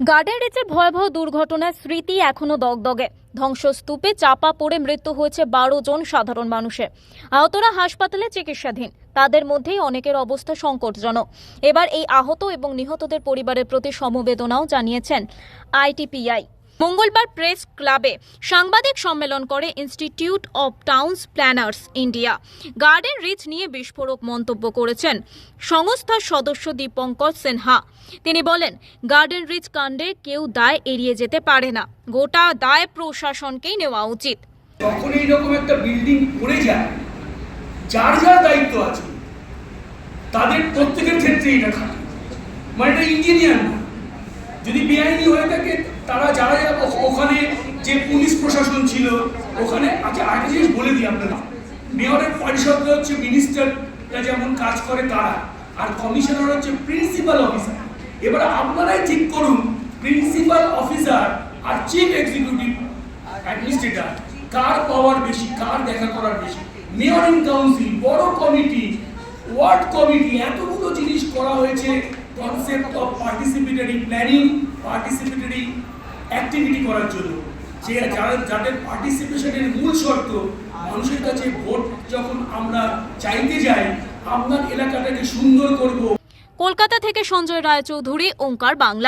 Garden রিচের ভয়াবহ দুর্ঘটনার স্মৃতি এখনও দগদগে। ধ্বংসস্তূপে চাপা পড়ে মৃত্যু হয়েছে বারো জন সাধারণ মানুষের আহতরা হাসপাতালে চিকিৎসাধীন। তাদের মধ্যেই অনেকের অবস্থা সংকটজনক। এবার এই আহত এবং নিহতদের পরিবারের প্রতি সমবেদনাও জানিয়েছেন আইটিপিআই। মঙ্গলবার প্রেস ক্লাবে সাংবাদিক সম্মেলন করে Institute of Towns Planners India. Garden Reach নিয়ে বিস্ফোরক মন্তব্য করেছেন সংস্থার সদস্য দীপঙ্কর সিনহা। তিনি বলেন, গার্ডেন রিচ কাণ্ডে কেউ দায় এড়িয়ে যেতে পারে না। গোটা দায় প্রশাসনকেই নেওয়া উচিত। যখন একটা বিল্ডিং পড়ে যায়, যার যার দায়িত্ব আছে, তাদের প্রত্যেকের ক্ষেত্রে এটা মানে এটা ইঞ্জিনিয়ার না। যদি বেআইনি হয়ে থাকে, তারা যারা ওখানে যে পুলিশ প্রশাসন ছিল, ওখানে আচ্ছা আরেকটা জিনিস বলে দিই আপনারা মেয়রের পরিষদরা হচ্ছে মিনিস্টাররা যেমন কাজ করে তারা, আর কমিশনার হচ্ছে প্রিন্সিপাল অফিসার এবার আপনারাই ঠিক করুন প্রিন্সিপাল অফিসার আর চিফ এক্সিকিউটিভ অ্যাডমিনিস্ট্রেটর কার পাওয়ার বেশি, কার দেখা করার বেশি। মেয়র কাউন্সিল বড় কমিটি ওয়ার্ড কমিটি এতগুলো জিনিস করা হয়েছে। Concept of participatory planning participatory activity করার জন্য। যে যারা যাদের পার্টিসিপেশনের মূল শর্ত, মানুষের কাছে ভোট যখন আমরা চাইতে যাই, আপনার এলাকাটাকে সুন্দর করব। কলকাতা থেকে সঞ্জয় রায়চৌধুরী, ওঙ্কার বাংলা।